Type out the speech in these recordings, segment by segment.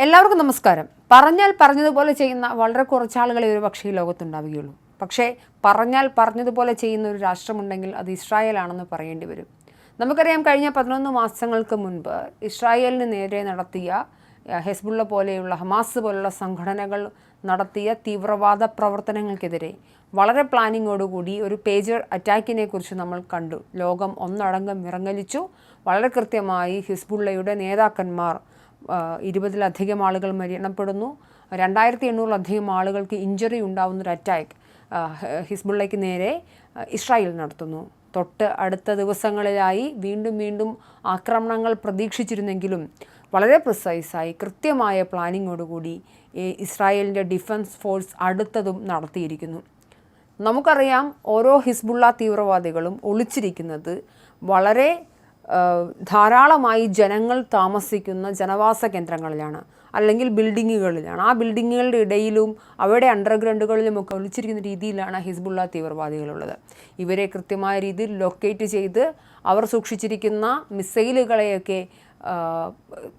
എല്ലാവർക്കും നമസ്കാരം. പറഞ്ഞാൽ പറഞ്ഞതുപോലെ ചെയ്യുന്ന വളരെ കുറച്ച് ആളുകളെ ഒരു പക്ഷേ ഈ ലോകത്തുണ്ടാവുകയുള്ളൂ. പക്ഷേ പറഞ്ഞാൽ പറഞ്ഞതുപോലെ ചെയ്യുന്ന ഒരു രാഷ്ട്രമുണ്ടെങ്കിൽ അത് ഇസ്രായേലാണെന്ന് പറയേണ്ടി വരും. നമുക്കറിയാം കഴിഞ്ഞ പതിനൊന്ന് മാസങ്ങൾക്ക് മുൻപ് ഇസ്രായേലിന് നേരെ നടത്തിയ ഹെസ്ബുള്ള പോലെയുള്ള ഹമാസ് പോലുള്ള സംഘടനകൾ നടത്തിയ തീവ്രവാദ പ്രവർത്തനങ്ങൾക്കെതിരെ വളരെ പ്ലാനിങ്ങോടുകൂടി ഒരു പേജർ അറ്റാക്കിനെ കുറിച്ച് നമ്മൾ കണ്ടു. ലോകം ഒന്നടങ്കം വിറങ്ങലിച്ചു. വളരെ കൃത്യമായി ഹിസ്ബുള്ളയുടെ നേതാക്കന്മാർ ഇരുപതിലധികം ആളുകൾ മരണപ്പെടുന്നു. രണ്ടായിരത്തി എണ്ണൂറിലധികം ആളുകൾക്ക് ഇഞ്ചറി ഉണ്ടാവുന്ന ഒരു അറ്റാക്ക് ഹിസ്ബുള്ളയ്ക്ക് നേരെ ഇസ്രായേൽ നടത്തുന്നു. തൊട്ട് അടുത്ത ദിവസങ്ങളിലായി വീണ്ടും വീണ്ടും ആക്രമണങ്ങൾ പ്രതീക്ഷിച്ചിരുന്നെങ്കിലും വളരെ പ്രിസൈസായി കൃത്യമായ പ്ലാനിങ്ങോടുകൂടി ഇസ്രായേലിന്റെ ഡിഫൻസ് ഫോഴ്സ് അടുത്തതും നടത്തിയിരിക്കുന്നു. നമുക്കറിയാം ഓരോ ഹിസ്ബുള്ള തീവ്രവാദികളും ഒളിച്ചിരിക്കുന്നത് വളരെ ധാരാളമായി ജനങ്ങൾ താമസിക്കുന്ന ജനവാസ കേന്ദ്രങ്ങളിലാണ് അല്ലെങ്കിൽ ബിൽഡിങ്ങുകളിലാണ്. ആ ബിൽഡിങ്ങുകളുടെ ഇടയിലും അവരുടെ അണ്ടർഗ്രൗണ്ടുകളിലും ഒക്കെ ഒളിച്ചിരിക്കുന്ന രീതിയിലാണ് ഹിസ്ബുള്ള തീവ്രവാദികളുള്ളത്. ഇവരെ കൃത്യമായ രീതിയിൽ ലൊക്കേറ്റ് ചെയ്ത് അവർ സൂക്ഷിച്ചിരിക്കുന്ന മിസൈലുകളെയൊക്കെ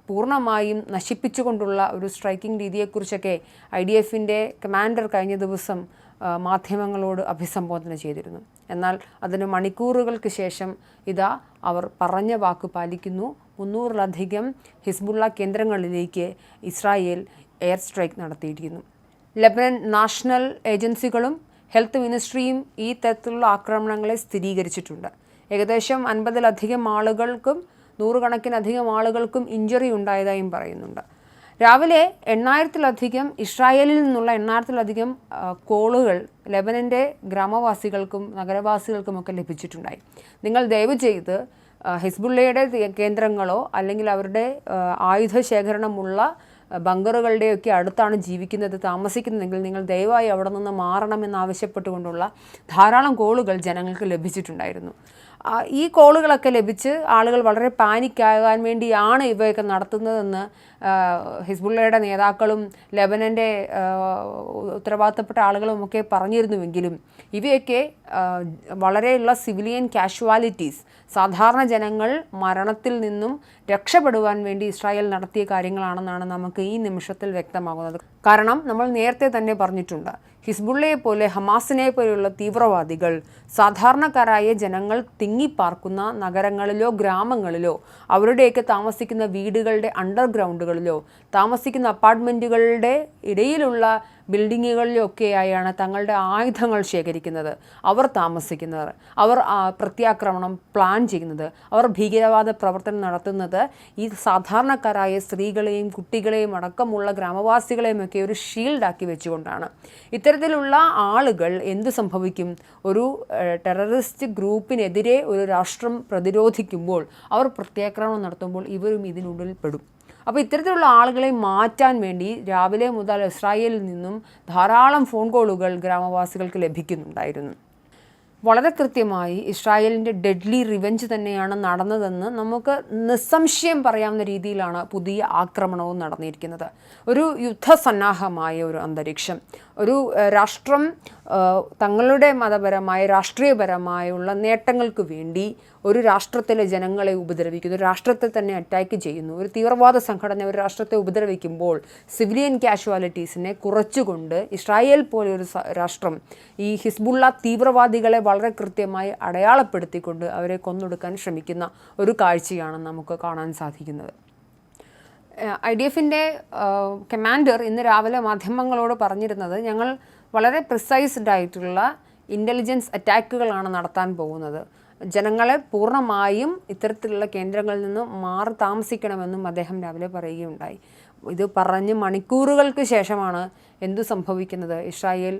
പൂർണമായും നശിപ്പിച്ചുകൊണ്ടുള്ള ഒരു സ്ട്രൈക്കിംഗ് രീതിയെക്കുറിച്ചൊക്കെ ഐ ഡി എഫിന്റെ കമാൻഡർ കഴിഞ്ഞ ദിവസം മാധ്യമങ്ങളോട് അഭിസംബോധന ചെയ്തിരുന്നു. എന്നാൽ അതിന് മണിക്കൂറുകൾക്ക് ശേഷം ഇതാ അവർ പറഞ്ഞ വാക്ക് പാലിക്കുന്നു. മുന്നൂറിലധികം ഹിസ്ബുള്ള കേന്ദ്രങ്ങളിലേക്ക് ഇസ്രായേൽ എയർ സ്ട്രൈക്ക് നടത്തിയിരിക്കുന്നു. ലബനൻ നാഷണൽ ഏജൻസികളും ഹെൽത്ത് മിനിസ്ട്രിയും ഈ തരത്തിലുള്ള ആക്രമണങ്ങളെ സ്ഥിരീകരിച്ചിട്ടുണ്ട്. ഏകദേശം അൻപതിലധികം ആളുകൾക്കും നൂറുകണക്കിനധികം ആളുകൾക്കും ഇഞ്ചറി ഉണ്ടായതായും പറയുന്നുണ്ട്. രാവിലെ എണ്ണായിരത്തിലധികം ഇസ്രായേലിൽ നിന്നുള്ള എണ്ണായിരത്തിലധികം കോളുകൾ ലെബനന്റെ ഗ്രാമവാസികൾക്കും നഗരവാസികൾക്കുമൊക്കെ ലഭിച്ചിട്ടുണ്ടായി. നിങ്ങൾ ദയവ് ചെയ്ത് ഹിസ്ബുള്ളയുടെ കേന്ദ്രങ്ങളോ അല്ലെങ്കിൽ അവരുടെ ആയുധ ശേഖരണമുള്ള ബങ്കറുകളുടെയൊക്കെ അടുത്താണ് ജീവിക്കുന്നത് താമസിക്കുന്നതെങ്കിൽ നിങ്ങൾ ദയവായി അവിടെ നിന്ന് മാറണമെന്ന് ആവശ്യപ്പെട്ടുകൊണ്ടുള്ള ധാരാളം കോളുകൾ ജനങ്ങൾക്ക് ലഭിച്ചിട്ടുണ്ടായിരുന്നു. ഈ കോളുകളൊക്കെ ലഭിച്ച് ആളുകൾ വളരെ പാനിക്കാകാൻ വേണ്ടിയാണ് ഇവയൊക്കെ നടത്തുന്നതെന്ന് ഹിസ്ബുള്ളയുടെ നേതാക്കളും ലെബനന്റെ ഉത്തരവാദിത്തപ്പെട്ട ആളുകളും ഒക്കെ പറഞ്ഞിരുന്നുവെങ്കിലും ഇവയൊക്കെ വളരെയുള്ള സിവിലിയൻ കാഷ്വാലിറ്റീസ് സാധാരണ ജനങ്ങൾ മരണത്തിൽ നിന്നും രക്ഷപ്പെടുവാൻ വേണ്ടി ഇസ്രായേൽ നടത്തിയ കാര്യങ്ങളാണെന്നാണ് നമുക്ക് ഈ നിമിഷത്തിൽ വ്യക്തമാകുന്നത്. കാരണം നമ്മൾ നേരത്തെ തന്നെ പറഞ്ഞിട്ടുണ്ട് ഹിസ്ബുള്ളയെ പോലെ ഹമാസിനെ പോലെയുള്ള തീവ്രവാദികൾ സാധാരണക്കാരായ ജനങ്ങൾ തിങ്ങിപ്പാർക്കുന്ന നഗരങ്ങളിലോ ഗ്രാമങ്ങളിലോ അവരുടെയൊക്കെ താമസിക്കുന്ന വീടുകളുടെ അണ്ടർഗ്രൗണ്ടുകളിലോ താമസിക്കുന്ന അപ്പാർട്ട്മെന്റുകളുടെ ഇടയിലുള്ള ബിൽഡിങ്ങുകളിലൊക്കെയായാണ് തങ്ങളുടെ ആയുധങ്ങൾ ശേഖരിക്കുന്നത്. അവർ താമസിക്കുന്നത് അവർ പ്രത്യാക്രമണം പ്ലാൻ ചെയ്യുന്നത് അവർ ഭീകരവാദ പ്രവർത്തനം നടത്തുന്നത്. ഈ സാധാരണക്കാരായ സ്ത്രീകളെയും കുട്ടികളെയും അടക്കമുള്ള ഗ്രാമവാസികളെയും ഒക്കെ ഒരു ഷീൽഡാക്കി വെച്ചുകൊണ്ടാണ്. ഇത്തരത്തിലുള്ള ആളുകൾ എന്ത് സംഭവിക്കും? ഒരു ടെററിസ്റ്റ് ഗ്രൂപ്പിനെതിരെ ഒരു രാഷ്ട്രം പ്രതിരോധിക്കുമ്പോൾ അവർ പ്രത്യാക്രമണം നടത്തുമ്പോൾ ഇവരും ഇതിനുള്ളിൽ പെടും അപ്പോൾ ഇത്തരത്തിലുള്ള ആളുകളെ മാറ്റാൻ വേണ്ടി രാവിലെ മുതൽ ഇസ്രായേലിൽ നിന്നും ധാരാളം ഫോൺ കോളുകൾ ഗ്രാമവാസികൾക്ക് ലഭിക്കുന്നുണ്ടായിരുന്നു. വളരെ കൃത്യമായി ഇസ്രായേലിന്റെ ഡെഡ്ലി റിവെഞ്ച് തന്നെയാണ് നടന്നതെന്ന് നമുക്ക് നിസ്സംശയം പറയാവുന്ന രീതിയിലാണ് പുതിയ ആക്രമണവും നടന്നിരിക്കുന്നത്. ഒരു യുദ്ധസന്നാഹമായ ഒരു അന്തരീക്ഷം. ഒരു രാഷ്ട്രം തങ്ങളുടെ മതപരമായ രാഷ്ട്രീയപരമായുള്ള നേട്ടങ്ങൾക്ക് വേണ്ടി ഒരു രാഷ്ട്രത്തിലെ ജനങ്ങളെ ഉപദ്രവിക്കുന്നു രാഷ്ട്രത്തെ തന്നെ അറ്റാക്ക് ചെയ്യുന്നു. ഒരു തീവ്രവാദ സംഘടന ഒരു രാഷ്ട്രത്തെ ഉപദ്രവിക്കുമ്പോൾ സിവിലിയൻ കാഷ്വാലിറ്റീസിനെ കുറച്ചുകൊണ്ട് ഇസ്രായേൽ പോലെ ഒരു രാഷ്ട്രം ഈ ഹിസ്ബുള്ള തീവ്രവാദികളെ വളരെ കൃത്യമായി അടയാളപ്പെടുത്തിക്കൊണ്ട് അവരെ കൊന്നൊടുക്കാൻ ശ്രമിക്കുന്ന ഒരു കാഴ്ചയാണ് നമുക്ക് കാണാൻ സാധിക്കുന്നത്. ഐ ഡി എഫിന്റെ കമാൻഡർ ഇന്ന് രാവിലെ മാധ്യമങ്ങളോട് പറഞ്ഞിരുന്നത് ഞങ്ങൾ വളരെ പ്രിസൈസ്ഡ് ആയിട്ടുള്ള ഇന്റലിജൻസ് അറ്റാക്കുകളാണ് നടത്താൻ പോകുന്നത്. ജനങ്ങളെ പൂർണമായും ഇത്തരത്തിലുള്ള കേന്ദ്രങ്ങളിൽ നിന്ന് മാറി താമസിക്കണമെന്നും അദ്ദേഹം രാവിലെ പറയുകയുണ്ടായി. ഇത് പറഞ്ഞ് മണിക്കൂറുകൾക്ക് ശേഷമാണ് എന്തു സംഭവിക്കുന്നത്? ഇസ്രായേൽ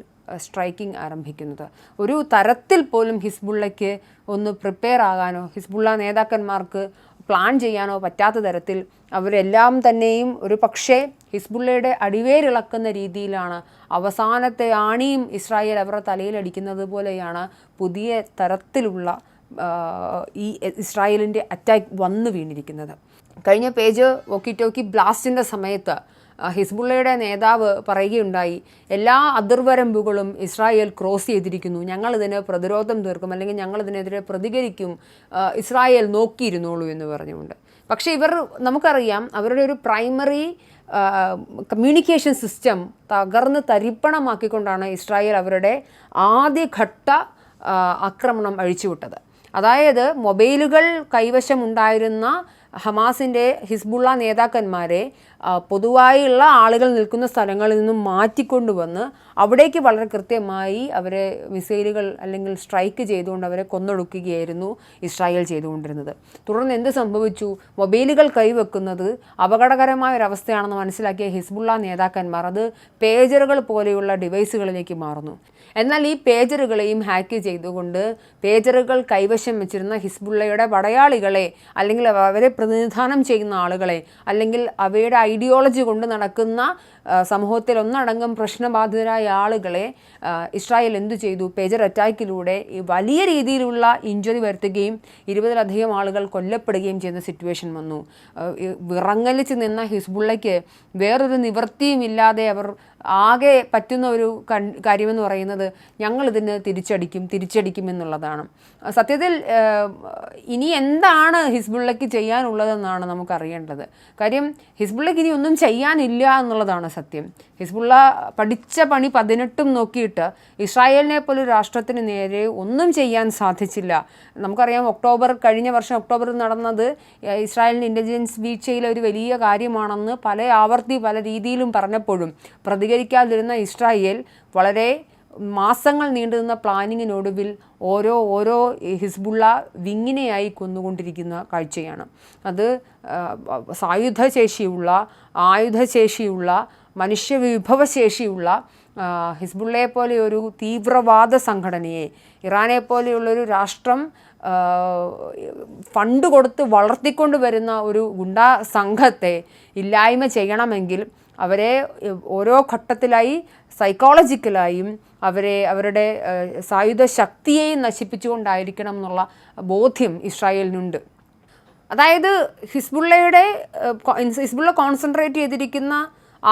സ്ട്രൈക്കിംഗ് ആരംഭിക്കുന്നത്. ഒരു തരത്തിൽ പോലും ഹിസ്ബുള്ളയ്ക്ക് ഒന്ന് പ്രിപ്പയർ ആകാനോ ഹിസ്ബുള്ള നേതാക്കന്മാർക്ക് പ്ലാൻ ചെയ്യാനോ പറ്റാത്ത തരത്തിൽ അവരെല്ലാം തന്നെയും ഒരു പക്ഷേ ഹിസ്ബുള്ളയുടെ അടിവേരിളക്കുന്ന രീതിയിലാണ് അവസാനത്തെ ആണിയും ഇസ്രായേൽ അവരുടെ തലയിലടിക്കുന്നത് പോലെയാണ് പുതിയ തരത്തിലുള്ള ഈ ഇസ്രായേലിന്റെ അറ്റാക്ക് വന്നു വീണിരിക്കുന്നത്. കഴിഞ്ഞ പേജ് വോക്കി ടോക്കി ബ്ലാസ്റ്റിന്റെ സമയത്ത് ഹിസ്ബുള്ളയുടെ നേതാവ് പറയുകയുണ്ടായി എല്ലാ അതിർവരമ്പുകളും ഇസ്രായേൽ ക്രോസ് ചെയ്തിരിക്കുന്നു ഞങ്ങളിതിന് പ്രതിരോധം തീർക്കും അല്ലെങ്കിൽ ഞങ്ങളിതിനെതിരെ പ്രതികരിക്കും ഇസ്രായേൽ നോക്കിയിരുന്നോളൂ എന്ന് പറഞ്ഞുകൊണ്ട്. പക്ഷേ ഇവർ നമുക്കറിയാം അവരുടെ ഒരു പ്രൈമറി കമ്മ്യൂണിക്കേഷൻ സിസ്റ്റം തകർന്ന് തരിപ്പണമാക്കിക്കൊണ്ടാണ് ഇസ്രായേൽ അവരുടെ ആദ്യഘട്ട ആക്രമണം അഴിച്ചുവിട്ടത്. അതായത് മൊബൈലുകൾ കൈവശമുണ്ടായിരുന്ന ഹമാസിന്റെ ഹിസ്ബുള്ള നേതാക്കന്മാരെ പൊതുവായുള്ള ആളുകൾ നിൽക്കുന്ന സ്ഥലങ്ങളിൽ നിന്നും മാറ്റിക്കൊണ്ടുവന്ന് അവിടേക്ക് വളരെ കൃത്യമായി അവരെ മിസൈലുകൾ അല്ലെങ്കിൽ സ്ട്രൈക്ക് ചെയ്തുകൊണ്ട് അവരെ കൊന്നൊടുക്കുകയായിരുന്നു ഇസ്രായേൽ ചെയ്തുകൊണ്ടിരുന്നത്. തുടർന്ന് എന്ത് സംഭവിച്ചു? മൊബൈലുകൾ കൈവെക്കുന്നത് അപകടകരമായ ഒരവസ്ഥയാണെന്ന് മനസ്സിലാക്കിയ ഹിസ്ബുള്ള നേതാക്കന്മാർ അത് പേജറുകൾ പോലെയുള്ള ഡിവൈസുകളിലേക്ക് മാറുന്നു. എന്നാൽ ഈ പേജറുകളെയും ഹാക്ക് ചെയ്തുകൊണ്ട് പേജറുകൾ കൈവശം വെച്ചിരുന്ന ഹിസ്ബുള്ളയുടെ പടയാളികളെ അല്ലെങ്കിൽ അവരെ പ്രതിനിധാനം ചെയ്യുന്ന ആളുകളെ അല്ലെങ്കിൽ അവയുടെ ഐഡിയോളജി കൊണ്ട് നടക്കുന്ന സമൂഹത്തിൽ ഒന്നടങ്കം പ്രശ്നബാധിതരായ ആളുകളെ ഇസ്രായേൽ എന്തു ചെയ്തു? പേജർ അറ്റാക്കിലൂടെ വലിയ രീതിയിലുള്ള ഇഞ്ചുറി വരുത്തുകയും ഇരുപതിലധികം ആളുകൾ കൊല്ലപ്പെടുകയും ചെയ്യുന്ന സിറ്റുവേഷൻ വന്നു. വിറങ്ങലിച്ച് നിന്ന ഹിസ്ബുള്ളയ്ക്ക് വേറൊരു നിവൃത്തിയും ഇല്ലാതെ അവർ ആകെ പറ്റുന്ന ഒരു കാര്യമെന്ന് പറയുന്നത് ഞങ്ങളിതിന് തിരിച്ചടിക്കും തിരിച്ചടിക്കും എന്നുള്ളതാണ്. സത്യത്തിൽ ഇനി എന്താണ് ഹിസ്ബുള്ളയ്ക്ക് ചെയ്യാനുള്ളതെന്നാണ് നമുക്കറിയേണ്ടത്. കാര്യം ഹിസ്ബുള്ളയ്ക്ക് ഇനി ഒന്നും ചെയ്യാനില്ല എന്നുള്ളതാണ് സത്യം. ഹിസ്ബുള്ള പഠിച്ച പണി പതിനെട്ടും നോക്കിയിട്ട് ഇസ്രായേലിനെ പോലെ രാഷ്ട്രത്തിന് നേരെ ഒന്നും ചെയ്യാൻ സാധിച്ചില്ല. നമുക്കറിയാം ഒക്ടോബർ കഴിഞ്ഞ വർഷം ഒക്ടോബറിൽ നടന്നത് ഇസ്രായേലിന്റെ ഇന്റലിജൻസ് വീഴ്ചയിലെ ഒരു വലിയ കാര്യമാണെന്ന് പല ആവർത്തി പല രീതിയിലും പറഞ്ഞപ്പോഴും പ്രതികരിക്കാതിരുന്ന ഇസ്രായേൽ വളരെ മാസങ്ങൾ നീണ്ടുനിന്ന പ്ലാനിങ്ങിനൊടുവിൽ ഓരോ ഓരോ ഹിസ്ബുള്ള വിങ്ങിനെയായി കൊന്നുകൊണ്ടിരിക്കുന്ന കാഴ്ചയാണ്. അത് സായുധശേഷിയുള്ള ആയുധശേഷിയുള്ള മനുഷ്യവിഭവശേഷിയുള്ള ഹിസ്ബുള്ളയെ പോലെ ഒരു തീവ്രവാദ സംഘടനയെ ഇറാനെ പോലെയുള്ളൊരു രാഷ്ട്രം ഫണ്ട് കൊടുത്ത് വളർത്തിക്കൊണ്ട് വരുന്ന ഒരു ഗുണ്ടാ സംഘത്തെ ഇല്ലായ്മ ചെയ്യണമെങ്കിൽ അവരെ ഓരോ ഘട്ടത്തിലായി സൈക്കോളജിക്കലായും അവരെ അവരുടെ സായുധ ശക്തിയെയും നശിപ്പിച്ചുകൊണ്ടായിരിക്കണം എന്നുള്ള ബോധ്യം ഇസ്രായേലിനുണ്ട്. അതായത് ഹിസ്ബുള്ളയുടെ ഹിസ്ബുള്ള കോൺസെൻട്രേറ്റ് ചെയ്തിരിക്കുന്ന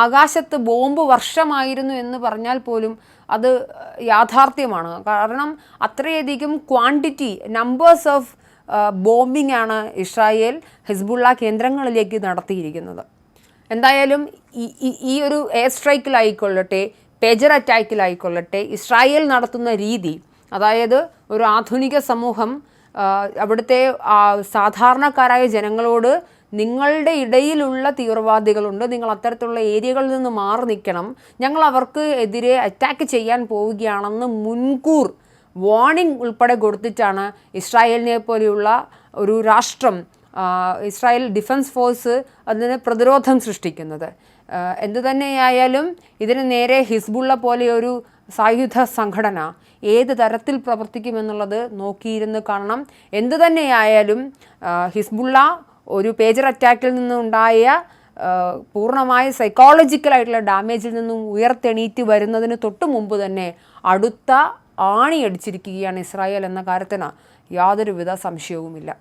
ആകാശത്ത് ബോംബ് വർഷമായിരുന്നു എന്ന് പറഞ്ഞാൽ പോലും അത് യാഥാർത്ഥ്യമാണ്. കാരണം അത്രയധികം ക്വാണ്ടിറ്റി നമ്പേഴ്സ് ഓഫ് ബോംബിംഗ് ആണ് ഇസ്രായേൽ ഹിസ്ബുള്ള കേന്ദ്രങ്ങളിലേക്ക് നടത്തിയിരിക്കുന്നത്. എന്തായാലും ഈ ഒരു എയർ സ്ട്രൈക്കിലായിക്കൊള്ളട്ടെ പേജർ അറ്റാക്കിലായിക്കൊള്ളട്ടെ ഇസ്രായേൽ നടത്തുന്ന രീതി അതായത് ഒരു ആധുനിക സമൂഹം അവിടുത്തെ സാധാരണക്കാരായ ജനങ്ങളോട് നിങ്ങളുടെ ഇടയിലുള്ള തീവ്രവാദികളുണ്ട്. നിങ്ങൾ അത്തരത്തിലുള്ള ഏരിയകളിൽ നിന്ന് മാറി നിൽക്കണം. ഞങ്ങൾ അവർക്ക് എതിരെ അറ്റാക്ക് ചെയ്യാൻ പോവുകയാണെന്ന് മുൻകൂർ വാണിംഗ് ഉൾപ്പെടെ കൊടുത്തിട്ടാണ് ഇസ്രായേലിനെ പോലെയുള്ള ഒരു രാഷ്ട്രം ഇസ്രായേൽ ഡിഫൻസ് ഫോഴ്സ് അതിന് പ്രതിരോധം സൃഷ്ടിക്കുന്നത്. എന്തു തന്നെയായാലും ഇതിന് നേരെ ഹിസ്ബുള്ള പോലെ ഒരു സായുധ സംഘടന ഏത് തരത്തിൽ പ്രവർത്തിക്കുമെന്നുള്ളത് നോക്കിയിരുന്ന് കാണണം. എന്തു തന്നെയായാലും ഹിസ്ബുള്ള ഒരു പേജർ അറ്റാക്കിൽ നിന്നുണ്ടായ പൂർണമായ സൈക്കോളജിക്കലായിട്ടുള്ള ഡാമേജിൽ നിന്നും ഉയർത്തെണീറ്റ് വരുന്നതിന് തൊട്ട് മുമ്പ് തന്നെ അടുത്ത ആണിയടിച്ചിരിക്കുകയാണ് ഇസ്രായേൽ എന്ന കാര്യത്തിന് യാതൊരുവിധ സംശയവുമില്ല.